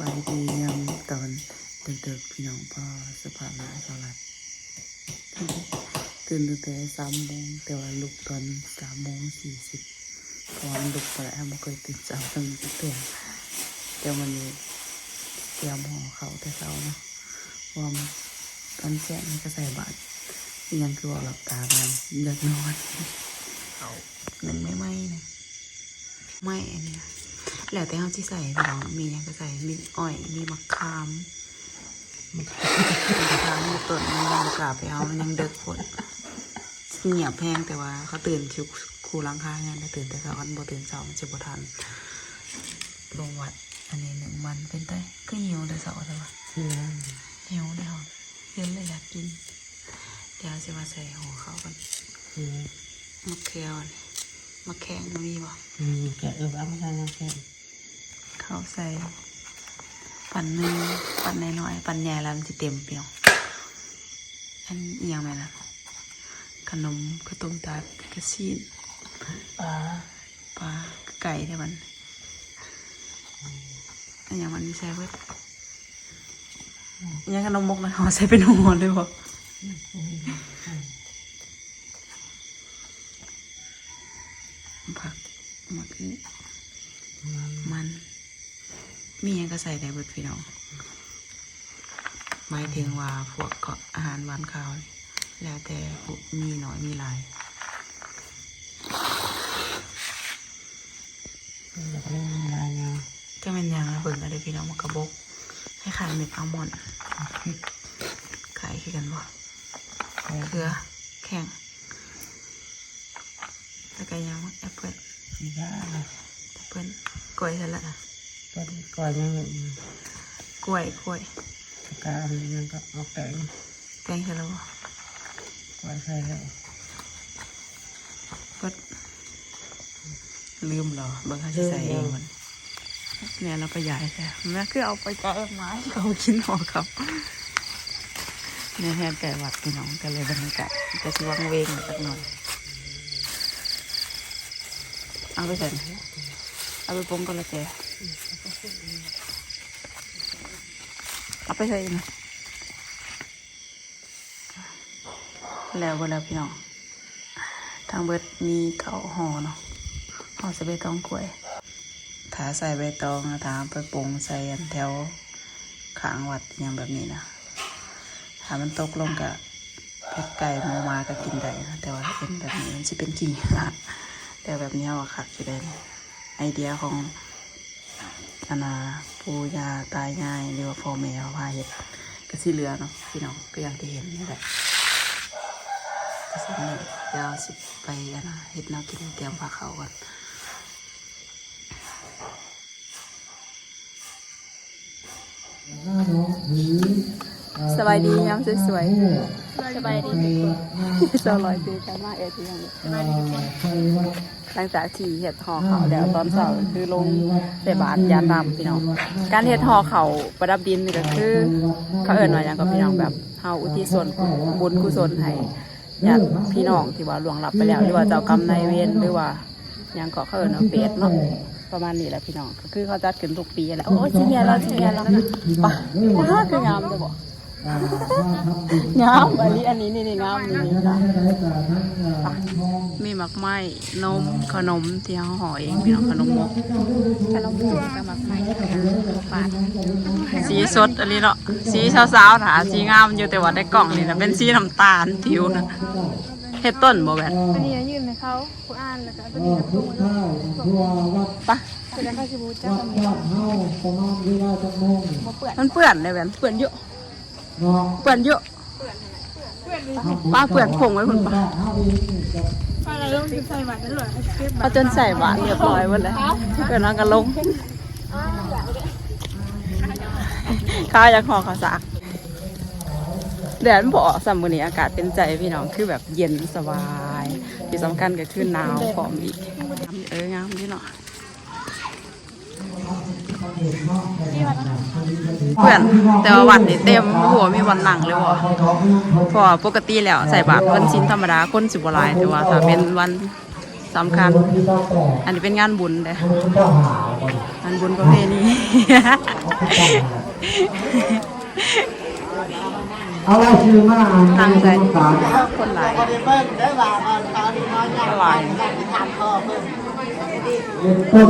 บายดียามตอนเด็กๆพี่น้องพ่อสภาพหน้าสลัดตื่นตั้งแต่สามโมงแต่ว่าลุกตอนสามโมงสี่สิบเพราะว่ามันลุกไปแล้วไม่เคยตื่นสามตั้งแต่เตือนเดี๋ยวมันนี้เตรียมห่อเขาแต่เช้านะเพราะว่ามันตอนแจ้งมันก็ใส่บาตรอีกอยังคือว่าหลับตาแบบเด็กนอนเขาหนึ่งไม่ไหมนะไม่อันเนี้ย แล้วแต่เขาที่ใส่พี่น้องมีหยังก็ใส่มีอ้อยมีมะขามมะขามมีต้นมันยังกล้าไปเอามันยังเด็กฝนเงียบแพงแต่ว่าเขาตื่นคิวครูหลังคาเนี่ยได้ตื่นแต่เช้ากันบ่ตื่นเช้ามันจะบ่ทันลงวัด อันนี้หนึ่งมันเป็นไต้ก็หิวแต่เช้าแต่ว่าหิวได้หรอเย็นเลยอยากกินเดี๋ยวจะมาใส่หัวเขาวกันมะเขือนี่มะแข้งมันมีบ่อืมแกะเออเอาไม่ได้นะแกะ เขาใส่ ปั่นหนึ่งปั่นน้อยๆปั่นใหญ่แล้วมันจะเต็มเปรียวอันเอียงไหมล่ะขนมข้าวต้มตัดกระชีนปลาปลาไก่ได้มันอันอย่างมันมีใส่เบิดอันอย่างขนมมกนะเขาใส่เป็นหัวเลยบ่ผักมะคือมัน มีหยังก็ใส่ได้เบิดพี่น้องหมายถึงว่าพวกก็อาหารหวานข้าวนี่แล้วแต่พวกมีน้อยมีหลายอยากเล่นอะไรเนาะจะเป็นหยังนะเบิ่งอะไรพี่น้องมันกระบกให้ขายเม็ดอัลมอนด์ขายคือกันบ่แกะเกลือแข็งแล้วก็ยังแอปเปิ้ลสีด้าแอปเปิ้ลกล้วยใช่ละ ก็ก่อนยังกล้วยกล้วยสกาอะไรยังก็เอาแกะแกงใช่แล้วบ่ก่อนใส่แล้วก็ลืมเหรอเบิ่งเขาจะใส่เองมันเนี่ยเราไปยายใช่แม่คือเอาไปไก่ไม้เขากินหอครับเนี่ยแทนไก่หวัดพี่น้องกันเลยบรรยากาศจะชิวังเวงสักหน่อยเอาไปใส่เอาไปปรุงกันละแก เอาไปใส่นะแล้วก็แล้วพี่น้อง ทางเบิดมีเก้าห่อเนาะห่อใส่ใบตองกล้วยถ้าใส่ใบตองถาเอาไปปรุงใส่แถวขางวัดอย่างแบบนี้นะถ้ามันตกลงกับเป็ดไก่หมูมาก็กินได้นะแต่ว่าเป็นแบบนี้มันจะเป็นขี้นะแต่แบบนี้ว่าคักอยู่ได้นี่ไอเดียของอนา ปู่ย่าตายายหรือว่าพ่อแม่เขาพาเห็ดก็สิเหลือเนาะพี่น้องก็อย่างที่เห็นนี่แหละก็สินี่เดี๋ยวสิไปอันนะเห็ดแนวกินเตรียมพาเขาวก่อนสบายดียามสวยๆสบายดีสลอยดีกันมากเอทียัง หลังจากที่เห็ดห่อเขาแล้วตอนเช้าคือลงใส่บาตรยาตามพี่น้อง การเห็ดห่อเขาประดับดินนี่ก็คือ เขาเอิ้นว่าอย่างกับพี่น้องแบบเฮาอุทิศส่วนบุญกุศลให้ญาติพี่น้องที่ว่าหลวงลับไปแล้วหรือว่าเจ้ากรรมนายเวรหรือว่าย่างก็เขาเอิ้นว่าเปรตเนาะประมาณนี้แหละพี่น้องก็คือเขาจัดขึ้นทุกปีแหละโอ้ยสิเมียเราสิเมียเราปะว้าคืองามจะบอก งามอันนี้อันนี้นี่นี่งามนี่นี่นะมีหมักไหม้นมขนมที่เขาห่อเองพี่น้องขนมมกขนมพวงกับหมักไม้ปาดสีสดอันนี้เนาะสีสาวๆนะสีงามอยู่แต่ว่าในกล่องนี่นะเป็นสีน้ำตาลผิวนะเฮ็ดต้นบ่แบนอันนี้ยื่นให้เขาผู้อ่านแล้วก็ตัวนี้ปรุงแล้วปะจะได้เข้าชิบูจ้าก็มีมาเปื่อนมันเปื้อนเลยแบนเปื่อนเยอะ เปื้อนเยอะป้าเปื้อนผงไว้คุณป้าอะไรลงที่ใส่หวานนั่นเหรอเก็บเขาจนใส่หวานเรียบร้อยหมดเลยเกิดน้องกันลงข้าวอยากห่อข้าวสากแดดมันบ่ออกสามมื้อนี้อากาศเป็นใจพี่น้องคือแบบเย็นสบาย ที่สำคัญก็คือหนาวพร้อมอีกเอองามพี่น้อง เพื่อนแต่ว่าวันนี้เต็มหัวมีวันหนังเลยว่ะพราะว่าปกติแล้วใส่บาตรวันชิ้นธรรมดาคนสิบหลายแต่ว่าถ้าเป็นวันสำคัญ อันนี้เป็นงานบุญเด้องานบุญประเพณีเอาไว้ชื่อมาอ่านตั้งใจในสารคนหลายหลายเป็นต้น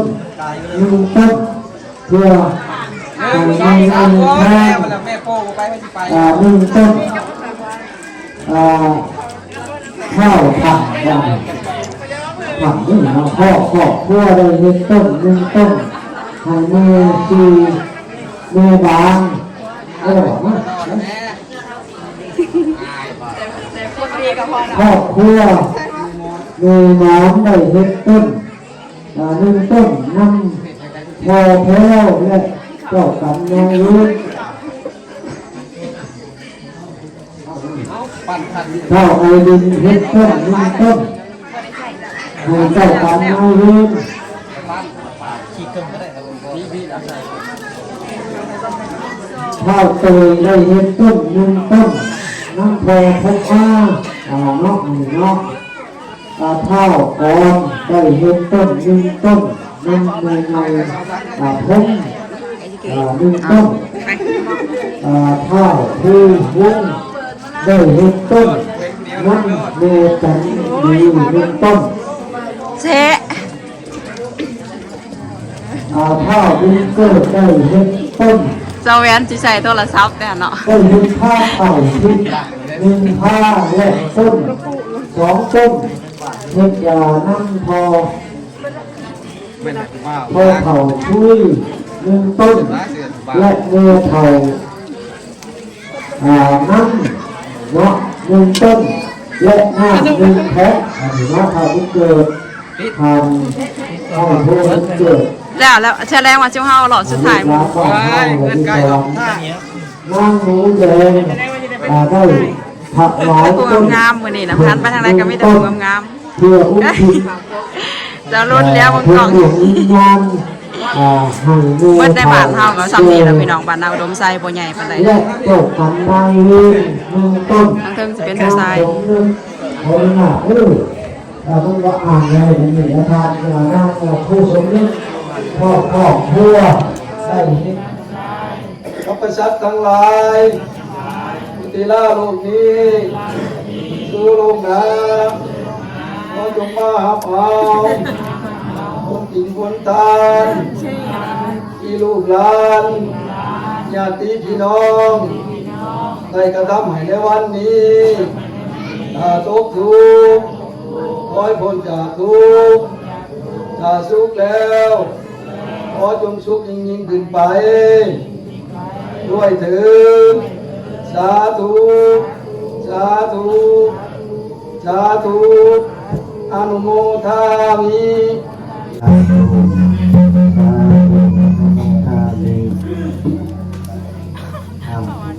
ยืนต้น เพื่อการในอันแท้แม่โป้ไปไม่ไปอ่ายืนต้นอ่าข้าวผัดอย่างผัดนี่เราพ่อครอบครัวได้ยืนต้นยืนต้นให้แม่ชีแม่บางเออมาครอบครัวมีน้ำได้เฮ็ดต้นอ่าหนึ่งต้นนำ พอแพ้วและเจ้ากรรมนายเวรปั่นทันเจ้าไอดินเฮ็ดต้นหนึ่งต้นให้เจ้ากรรมนายเวรขี่เครื่องก็ได้ครับดีดีนะข้าวเตยได้เฮ็ดต้นหนึ่งต้นน้ำพอพกมาอ่าเนาะอันนี้เนาะอ่าข้าวกอนได้เฮ็ดต้นหนึ่งต้น น้ำในในอ่าพงอ่าหนึ่งต้นอ่าข้าวคือวุ้งได้เห็ดต้นนั่นเมจันดีหนึ่งต้นเชะอ่าข้าววิงเกิดได้เห็ดต้นเจ้าแหวนสิใส่โทรศัพท์แต่เนาะได้เห็ดผ้าเข่าทิศหนึ่งผ้าและต้นสองต้นเห็ดยานั่งพอ ไม่หนักว้าวพอเข่าช่วยหนึ่งต้น และเมเข่าอ่านั่งเนาะหนึ่งต้น และหน้าหนึ่งแพ็คอันนี้ว่าทำเกิดทำเอาโทษเกิดแล้วแล้วแสดงว่าเจ้าเฮาหลอดสุดท้ายร้านของเราเลยที่สองนั่งหนูแดงอ่าได้ผักหลายต้นงามๆมื้อนี้นะพันไปทางใดก็ไมีแต่ผู้งามเพื่ออุ้มทิศๆเจะรุ่นแล้วบนกล่องเพื่อดวงวิญญาณอ่าให้เมื่อเบิดในบ้านเฮาก็ซ้ำนี้แล้วพี่น้องบ้านนาอุดมไซบ่ใหญ่ปานใดและตกกันในเวรหนึ่งต้นทางเทิงสิเป็นผู้ชายโอ้ยน่ะเออเราต้องว่าอ่านอะไรอย่างนี้นะครับอย่านั่งเอาผู้สมนึกพ่อพ่อพัวได้เห็นข้าพเจ้าทั้งหลายอุติลาโลกนี้สู่โลกน้ำ ขอจงมาหาเปล่าคนกินคนทานที่ลูกหลานญาติพี่น้องได้กระทำให้ในวันนี้ถ้าตกทุกข์ขอให้พ้นจากทุกข์ถ้าสุขแล้วขอจงสุขยิ่งยิ่งขึ้นไป ด้วยถิดสาธุ สาธุ สาธุ อนุโมทามิ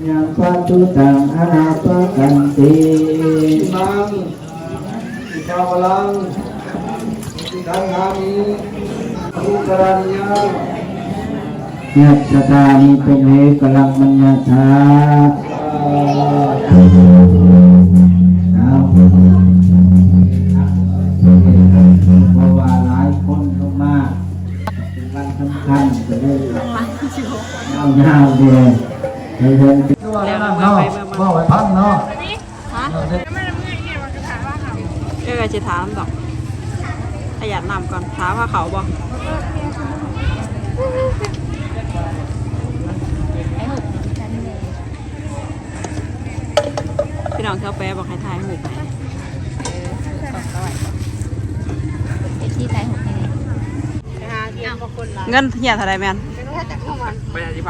ยาปะตุตังอนาปะกันติอิมังอิภาวลังอิทังหามิอุกรณียายัตตานิเป็นเหกลังมัญญาธาเอา เอาเงาเดียวให้เดินแล้วเราก็ไปเมื่อพ่อมาไว้พังเนาะฮะเออจะถามดอกขยันนำก่อนถามว่าเขาบ่พี่น้องเขาแปลบอกให้ทายหูไปที่ใจของเงเงินเหียเท่าไรแม่น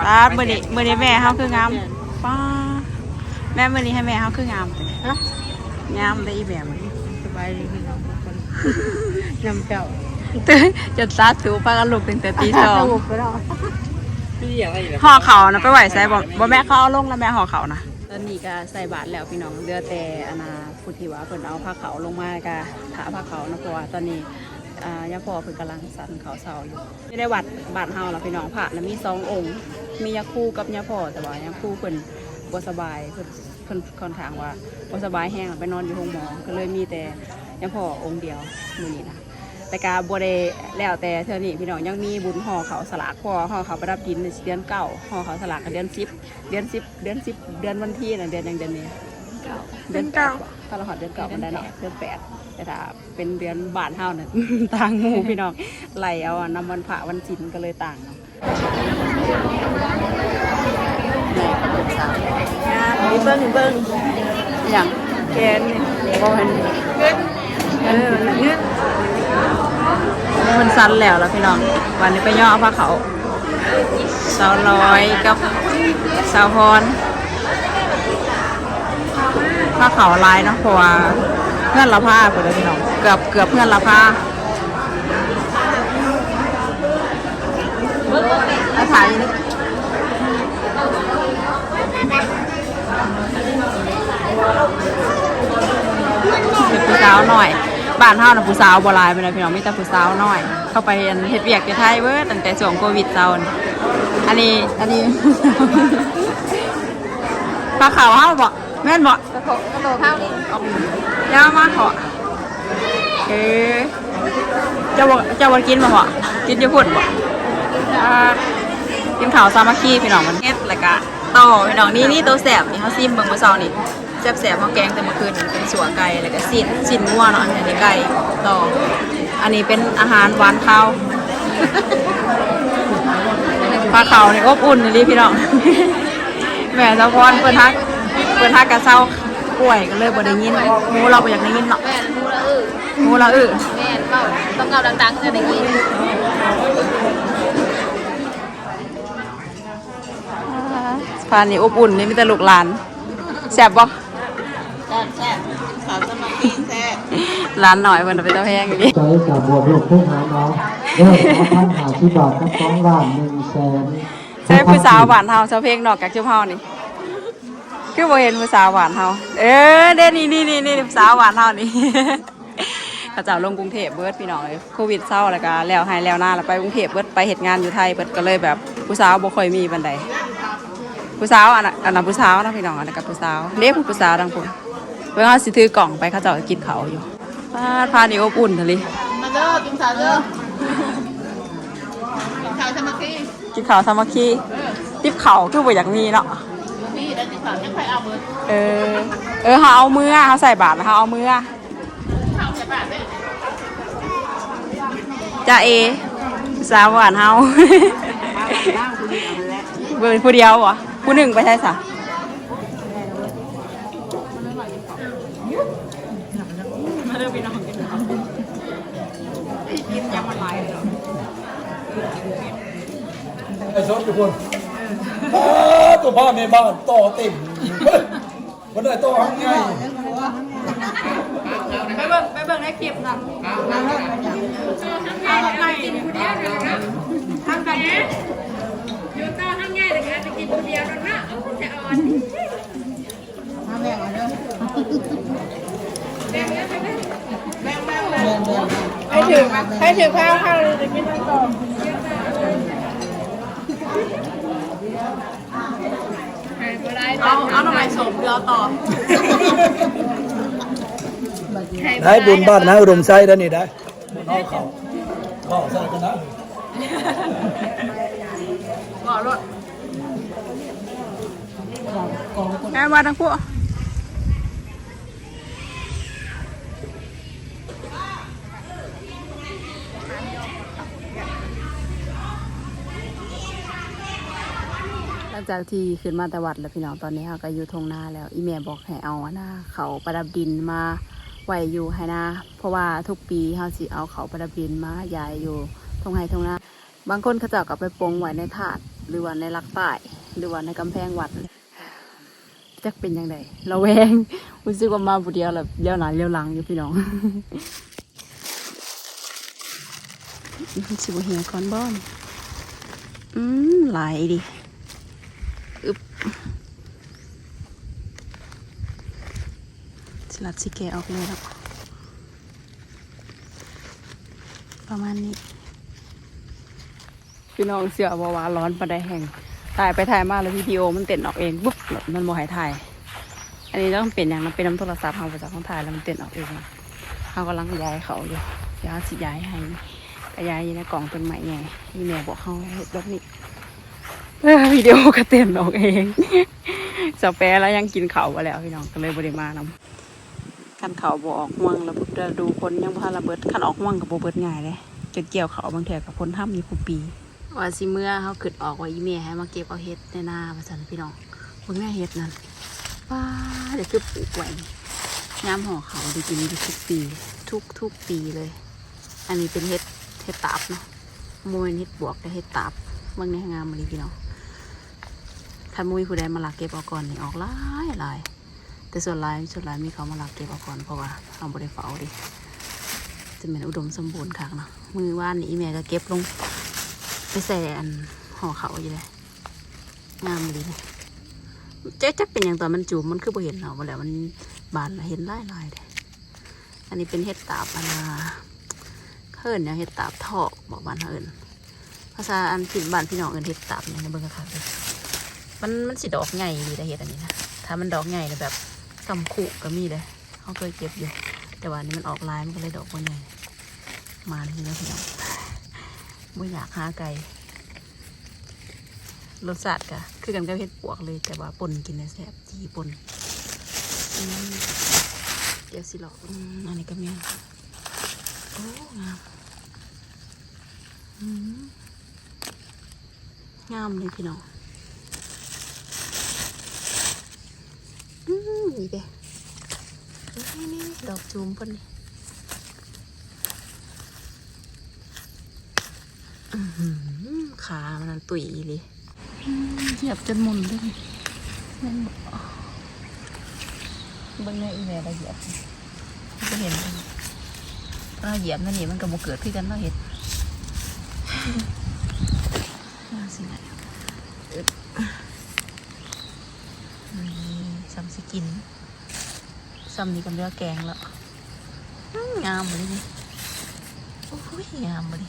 ป้าเมื่อนี้เมื่อนี้แม่เขาคืองามป้าแม่เมื่อนี้ให้แม่เขาคืองามเลยงามได้อีแบบสบายดีพี่น้องทุกคนนำเจ้าตื่นจนซาสูปากันลุกตั้งแต่ตีสองพี่อยากอะไรห่อเขานะไปไหวใส่บ่บ่แม่เขาเอาลงแล้วแม่ห่อเขานะตอนนี้ก็ใส่บาทแล้วพี่น้องเรือแต่อนาพุทธิวะเพิ่นเอาผ้าเขาวลงมาก็ถาผ้าเขาวนะเพราะว่าตอนนี้ อ่ายาพ่อเพิ่นกำลังสั่นเขาเสาอยู่ไม่ได้วัดบาทเฮาล่ะพี่น้องพระนะมีสององค์ มียาคู่กับยาพ่อแต่ว่ายาคู่เพิ่นบ่สบายเพิ่นเพิ่นค่อนข้างว่าบ่สบายแห้งไปนอนอยู่โรงหมอก็เลยมีแต่ยาพ่อองค์เดียวมื้อนี้นะแต่กาบัวเดแล้วแต่เท่านี้พี่น้องยังมีบุญห่อเขาสลากพอห่อเขาประดับดินในเดือนเก้าห่อเขาสลากเดือนสิบเดือนสิบเดือนสิบเดือนวันที่นะเดือนยังเดือนนี้ เดือนเก้าถ้าเราหอดเดือนเก้ามันได้เนาะเดือนแปดแต่ถ้าเป็นเดือนบานเท่าน่ะต่างหมู่พี่น้องไหลเอาอะนำวันพระวันจินก็เลยต่างเนาะมีเบิ้งเบิ้งอย่างแกนนี่บ่เห็นเออเงื้อมันสั้นแล้วแล้วพี่น้อง วันนี้ไปย่อเอาผ้าเขาวสาวร้อยกับสาวพร ผ้าเขาวลายเนาะเพราะว่าเพื่อนละผ้าไปเลยพี่น้องเกือบเกือบเพื่อนละผ้าอาถ่ายนี่เป็นผู้สาวหน่อย บ้านเฮานะผู้สาวบ่หลายไปเลยพี่น้องมีแต่ผู้สาวหน้อย เข้าไปเฮ็ดเฮ็ดเวียกที่ไทยเบิดตั้งแต่ช่วงโควิดเซาอันนี้อันนี้ปลาขาวเฮาบ่ แม่นบ่กระโถกระโถข้าวนี่ยาวมาเถอเอ๊ะเจ้าบ่เจ้าบ่กินบ่บ่กินอยู่พุ่นบ่อ่ากินข้าวสามัคคีพี่น้องมันเฮ็ดแล้วก็ต่อพี่น้องนี่นี่ตัวแสบนี่เฮาซิมเบิ่งมื้อเช้านี่แซ่บแสบๆเฮาแกงแต่เมื่อคืนเป็นสัวไก่แล้วก็สินสินงัวเนาะอันนี้ไก่ต่ออันนี้เป็นอาหารหวานข้าวปลาเขานี่อบอุ่นนี่พี่น้องแม่สะพอนเปิดฮัก เปิดฮักกะเซาป่วยก็เลยบ่ได้ยินหมูเราบ่อยากได้ยินเนาะแม่นมูละอื้อหมูเราเออแม่นเปล่าต้องเกาดังๆจะได้ยินพานี่อบอุ่นนี่มีแต่ลูกหลานแซ่บบ่แซ่บแซ่บสาวสมัครกินแซ่บหลานหน่อยเพิ่นเอาไปเต้าแห้งอยู่ดิใจกับบวชลูกผู้หาน้องเริ่มเอาพันหาที่ดอกทั้งสองล้านหนึ่งแสนใช่ผู้สาวหวานเฮาเจ้าเพลงนอกจากจุ๊บเฮานี่ คือบ่เห็นผู้สาวหวานเฮาเออเด้นี่นี่นี่นี่ผู้สาวหวานเฮานี่ เขาเจ้าลงกรุงเทพเบิดพี่น้องเอ้ยโควิดเศร้าแล้วก็แล้วให้แล้วหน้าแล้วไปกรุงเทพเบิดไปเฮ็ดงานอยู่ไทยเบิดก็เลยแบบผู้สาวบ่ค่อยมีปานใดผู้สาวอันน่ะอันนั้นผู้สาวนะพี่น้องอันนั้นกับผู้สาวเด้ผู้ผู้สาวทั้งพุ่นเวลาสิถือกล่องไปเขาเจ้าก็กินเขาวอยู่พาดพานี่อบอุ่นทะเลมาเด้อกินข้าวเด้อกินข้าวสมัครกินกินข้าวสามัคคีติบเขาวคือบ่อยากมีเนาะ พี่ได้กินข้าวยังใครเอาเบิดเออ เออเขาเอามือเขาใส่บาตรแล้วเขาเอามือข้าใส่บาตรได้จ้าเอสาวหวานเฮาเบิร์ผู้เดียววะผู้หนึ่งไปใช่สะมาเริ่มพี่น้องกินข้วกินยังมันไหลเนาะไอ้ชอบทุกคน ตัวพ่อแม่บ้านต่อเต็มวันไหนต่อหังไงไปเบิ่งไปเบิ่งในคลิปนะเอาไปกินผู้เดียวนะทำแบบนี้อยู่ต่อทำง่ายเลยค่ะจะกินคนเดียวแล้วนะเอาจะอ่อนให้ถือให้ถือข้าวข้าวเลยจะกินต่อ เอาเอาหน่อไม้สมเรือต่อได้บุญบ้านนะอุดมไส้ได้นี่ได้นอกเขาเขาใส่กันนะก่อรถแม่มาทั้งพวก ลังจากที่ขึ้นมาแต่วัดแล้วพี่น้องตอนนี้เราก็อยู่ทงนาแล้ว อีเมียบอกให้เอาหน้าเขาประดับดินมาไว้อยู่ให้นาเพราะว่าทุกปีเราสิเอาเขาประดับดินมาย้ายอยู่ทงไห้ทงนาบางคนเขาจะเอาไปปงไว้ในถาด หรือว่าในลักป้ายหรือว่าในกำแพงวัดจักเป็นยังไงเราแวงรู้สึกว่ามาบุเดียวแบบเลี้ยวหนาเลี้ยวหลังอยู่พี่น้องสิบเหียก่อนบ้อนอืมไหลายดิอึบส ลัดสิแกะออกเลยแล้วประมาณนี้ พี่น้องเสือบอกว่าร้อนปานใดแห่งถ่ายไปถ่ายมาแล้ววิดีโอมันเต้นออกเองปุ๊บมันโมหายถ่าย อันนี้ต้องเปลี่ยนอย่างนั้นเป็นน้ำโทรศัพท์เราไปจากของถ่ายแล้วมันเต้นออกเองเขากำลังย้ายเขาอยู่เดี๋ยสิย้ายให้กระยายในกล่องต้นไม้ไงที่แม่บอกเขาให้เฮ็ดแบบนี้วิดีโอกระเต็นออกเองสเปรแล้วยังกินเขาวมาแล้วพี่น้องก็เลยบริมาน้ำ คันเขาบออกห่วงแล้วจะดูคนยังพาระเบิดคันออกห่วงกับโบเบิดง่ายเลยจนเกี่ยวเขาบางเถื่อกับคนถ้ำมีผู้ปี ว่าสิเมื่อเขาขึ้นออกว่าอีเมียให้มาเก็บเอาเห็ดในนาประสันพี่น้องพิ่งแม่เห็ดนั่นป้าเดี๋ยวคือปลูกไว้ยามห่อเขาด้กินอยู่ทุกปี ทุกทุกปีเลย อันนี้เป็นเห็ดเห็ดตาบเนาะมเมนเห็ดบวกแต่เห็ดตาบบางในงามมาเลยพี่น้องถ้ามุยผู้ใดมาหลักเก็บเอาก่อนนี่ออกหลายหลาย แต่ส่วนลายส่วนลายมีเขามาลักเก็บเอาก่อนเพราะว่าเอาบริเฝ้าดิจะเป็นอุดมสมบูรณ์คักเนาะมือว่านนี่อีเมียก็เก็บลงไปใส่อันห่อเขาอยู่เลยงามเลยเนี่ยเจ๊จะเป็นอย่างตอนมันจูบมันคือบ่เห็นเราแล้วมันบานเห็นลายลายเลยอันนี้เป็นเห็ดตาบอันนาเฮิรนเนี่ยงเห็ดตาบทอกบอกบ้านเขาเอินภาษาอันผิดบ้านพี่น้องเอินเห็ดตาบเนี่ยเบิ้งกระคักเลยมันมันสิดอกใหญ่ดีแต่เห็ดอันนี้นะถ้ามันดอกใหญ่เนี่ยแบบ สำคุก็มีเลยเขาเคยเก็บอยู่ แต่ว่าอันนี้มันออกลายมันก็เลยดอกบ่ใหญ่มาทีนี้พี่น้องไม่อยากหาไก่รสชาติก็คือกันกับเห็ดปวกเลยแต่ว่าปนกินได้แซ่บจีปนเดี๋ยวสิหรอกอันนี้ก็มีโอ้งามงามเลยพี่น้อง อืมนี่เด้นี่นี่ดอกจูมเพิ่นนี่อื้อหือขามันนั่นตุ๋ยเลยเหยียบจนหมุนเลยนั่นเบิ้งในอีเมลเราเหยียบจะเห็นเลยถ้าเหยียบนั่นนี่มันก็บ่เกิดขึ้นกันเราเห็นน่าสิไหนอึดนี่ซ้ำสิกิน ซ้ำนี่กับเนื้อแกงแล้วงามเลยนี่โอ้ยงามเลย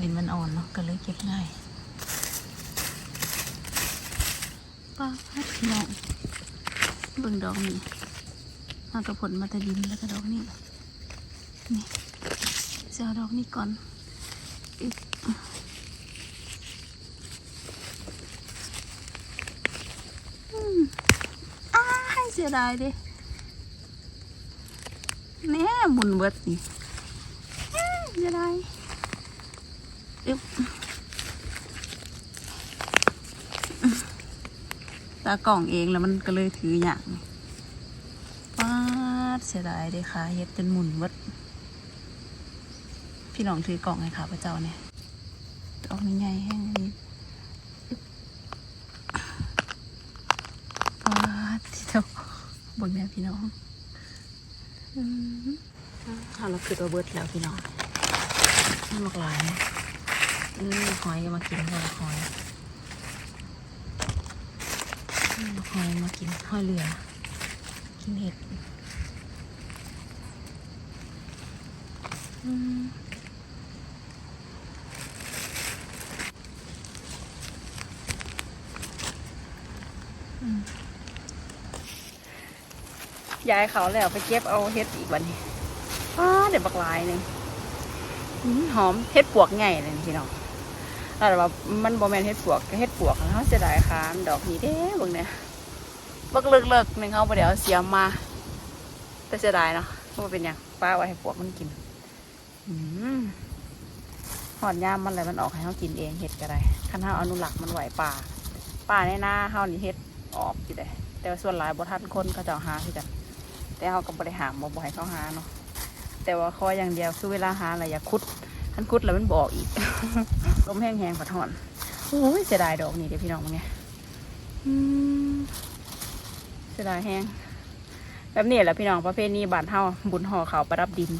ดินมันอ่อนเนาะก็เลยเก็บง่ายป้าพัดพี่น้องเบิ่งดอกนี่มากระผลมาต่ดินแล้วก็ดอกนี้นี่เอาดอกนี้ก่อนอึ๊บ อืมอ้าเสียดายดิแน่หมุนเบิดนี่เสียดายอึ๊บตากล่องเองแล้วมันก็เลยถืออย่างป้าดเสียดายเลยค่ะเฮ็ดจนหมุนวัดพี่น้องถือกล่องให้ค่ะพระเจ้าเนี่ย ดอกนี้ใหญ่แห้งนี้ป้าดที่เจ้าบนแม่พี่น้องอืมเอาเราคือตัวเบิร์ดแล้วพี่น้องน่ามักหลายอืมหอยมากินหอยหอยมหอยมากินหอยเหลือ กินเห็ด อืม ยายเขาแล้วไปเก็บเอาเห็ดอีกวันนี้อ้าเดี๋ยวบักหลายหนึ่งอื้อหอมเฮ็ดปวกไงเลยพี่น้องแต่ว่ามันบ่แมนเฮ็ดปวกเฮ็ดปวกเฮาเสียดายค่ะดอกนี้เด้บิ่งเนี่ยบักเลิกๆหนึงเฮาบ่ได้เอาเสียมา แต่เสียดายเนาะบ่เป็นหยังป้าไว้ให้ปวกมันกินอืมหอดยามมันอะไรมันออกให้เฮากินเองเฮ็ดก็ได้คันเฮาอนุรักษ์มันไหวป่าป่าในนาเฮานี่เฮ็ดออกอยู่ได้แต่ส่วนหลายบ่ทันคนเขาจ้าหาคือกัน แต่เฮาก็บ่ได้หามบ่บ่ให้เขาหาเนาะแต่ว่าคออย่างเดียวคือเวลาหาอะไรอย่าคุดทันคุดแล้วมันบอกอีกลมแห้งแหงผัดหอนโอ้ยเสียดายดอกนี่เดี๋ยวพี่น้องมึงไงอืมเสียดายแห้งแบบนี้แหละพี่น้องประเภทนี้บ้านเฮาบุญห่อเขาประดับดิน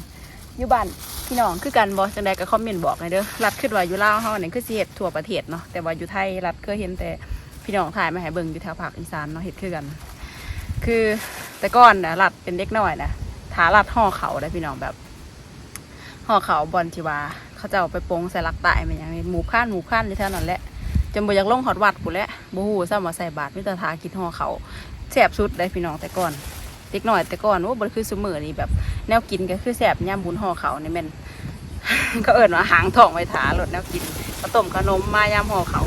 อยู่บ้านพี่น้องคือกันบอจังใดก็คอมเมนต์บอกหน่อยเด้อรัดขึ้นว่าอยู่ลาวเฮาเนี่ยคือสิเฮ็ดทั่วประเทศเนาะแต่ว่าอยู่ไทยรัดเคยเห็นแต่พี่น้องถ่ายมาให้เบิ่งอยู่แถวภาคอีสานเนาะเฮ็ดคือกัน คือ แต่ก่อนนะรัดเป็นเด็กน้อยนะถารัดห่อเขาได้พี่น้องแบบห่อเขาบอลทิวาเขาจะเอาไปปงใส่ลักตายมันอย่างนี้หมูข้านหมูข้านอยู่แถวนั้นแหละจนบ่อยากลงหอดวัดกูแล้วบ่ฮู้ซ้ำว่าใส่บาตรมิตรทากินห่อเขาแซ่บสุดเลยพี่น้องแต่ก่อนเด็กน้อยแต่ก่อนโอ้บ่ได้คือซุมื้อนี้แบบ แนวกินก็คือแซ่บย่าบุญห่อเขาวนี่ม่นก็เอิ้นว่าหางทองไว้ถารถแนวกินข้าต้มขนมมายามห่อเขา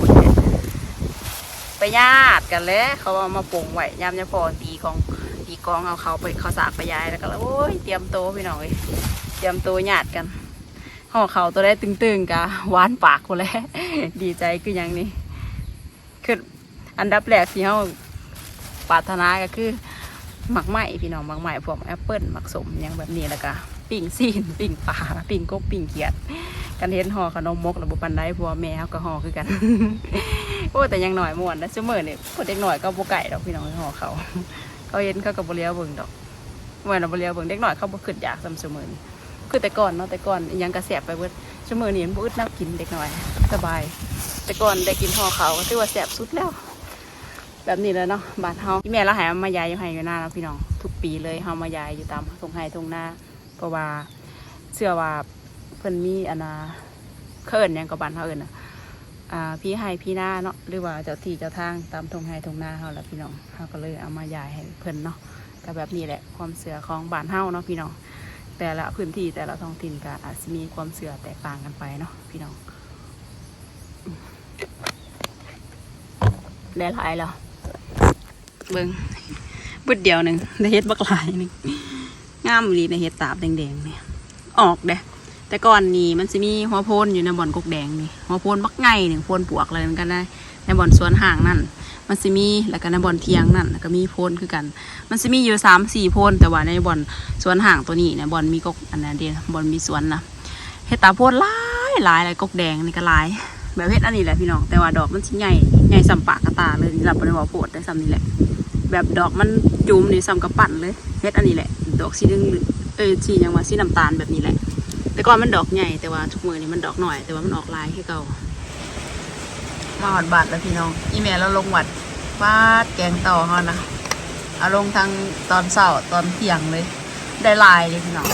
ไปญาติกันแล้วเขาเอามาปรุงไว้ยามยาพอตีของ ตีกองเอาเขาไปเขาสากไปยายแล้วก็แล้วโอ้ยเตรียมโตพี่น้องเอ้ยเตรียมโตวญาติกันห่อเขาตัวได้ตึงๆกะหวานปากคนแล้วดีใจคืออย่างนี้คืออันดับแรกที่เขาปรารถนาก็คือหมักไหม้พี่น้องหมักไหม้พวกแอปเปิ้ลหมักสมอย่างแบบนี้แล้วก็ปิ่งซีนปิ่งปลาปิ่งกบปิ่งเขียดกันเห็นห่อขนมมกระบุปันได้พัวแม่เขาก็ห่อคือกันโอ้แต่ยังหน่อยม่วนนะเสมอเนี่ยพวกเด็กหน่อยก็บ่ไก่ดอกพี่น้องห่อเขา เขาเห็นเขาก็บ่เลี้ยวเบิ่งดอกเมื่อเราบเลียวเบิ่งเด็กหน่อยเขาบ่ขึ้นอยากซ้ำเสมอนี่คือแต่ก่อนเนาะแต่ก่อนยังกระแสบไปเบิดเสมอนี่มันบ่อึดน้ำกินเด็กหน่อย สบาย แต่ก่อนได้กินห่อเขาก็ถือว่าแสบสุดแล้ว แบบนี้แล้วเนาะบานเฮาที่แม่เราหายมายายอยู่ให้อยู่หน้าแล้วพี่น้องทุกปีเลยเฮามายายอยู่ตามทงไห้ทงหน้าเพราะว่าเชื่อว่าเพิ่นมีอนาเคินยังกับบานเฮาเอิ้นน่ะ อ่าพี่ให้พี่หน้าเนาะหรือว่าเจ้าที่เจ้าทางตามทงไห้ทงหน้าเฮาแหละพี่น้องเฮาก็เลยเอามายายให้เพิ่นเนาะก็แบบนี้แหละความเชื่อของบ้านเฮาเนาะพี่น้องแต่ละพื้นที่แต่ละท้องถิ่นก็อาจจะมีความเชื่อแตกต่างกันไปเนาะพี่น้องได้หลายแล้วเบิ่งบุดเดียวหนึ่งได้เฮ็ดบักหลายหนึ่งงามอีหลีในเฮ็ดตาบแดงๆเนี่ยออกเด้ แต่ก่อนนี้มันจะมีหัวโพนอยู่ในบ่อนกกแดงนี่หัวโพนบักไงหนึ่งโพนปวกอะไรเหมือนกันได้ในบ่อนสวนห่างนั่น มันจะมีแล้วก็ในบ่อนเทียงนั่นแล้วก็มีโพนคือกัน มันจะมีอยู่สามสี่โพนแต่ว่าในบ่อนสวนห่างตัวนี้เนี่ยบ่อนมีกกอันนั้นเดียวบ่อนมีสวนนะเฮ็ดตาโพนหลายหลายหลายกกแดงนี่ก็หลายแบบเฮ็ดอันนี้แหละพี่น้องแต่ว่าดอกมันสิใหญ่ใหญ่สัมปากกระตาเลยนี่เราบ่ได้ว่าโพดได้ซ้ำนี่แหละ แบบดอกมันจุ่มนี่ซ้ำกับปั่นเลยเฮ็ดอันนี้แหละ ดอกสีเหลืองเอ้ยสีหยังว่าสีน้ำตาลแบบนี้แหละ แต่ก่อนมันดอกใหญ่แต่ว่าทุกมือนี่มันดอกหน่อย แต่ว่ามันออกลายคือเก่ามาหอดบาดแล้วพี่น้อง อีเมลเราลงวัดฟาดแกงต่อเขานะเอาลงทางตอนเช้าตอนเที่ยงเลย ได้ลายเลยพี่น้อง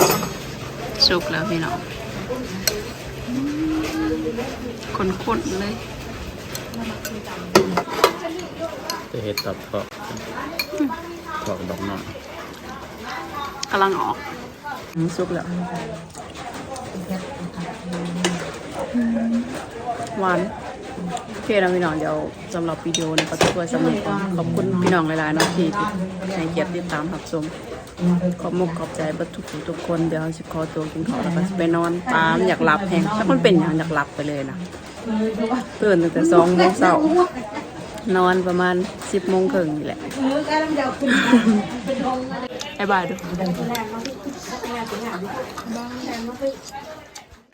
สุกแล้วพี่น้องข้นๆเลยจะเห็ดตับก็ก็ดอกน้อยกำลังออก ซุปแล้ว หวานโอเคนะพี่น้องเดี๋ยวสำหรับวิดีโอนี้ก็จะช่วยสำหรับขอบคุณพี่น้องหลายๆเนาะที่ให้เกียรติติดตามรับชมขอบมุกขอบใจเบัดทุกผู้ทุกคนเดี๋ยวสิขอตัวกินข้าวแล้วก็สิไปนอนตามอยากหลับแฮงถ้ามันเป็นอย่างอยากหลับไปเลยนะตื่นตั้งแต่สองโมงเช้านอนประมาณสิบโมงครึ่งนี่แหละบ๊าย บ้ายดู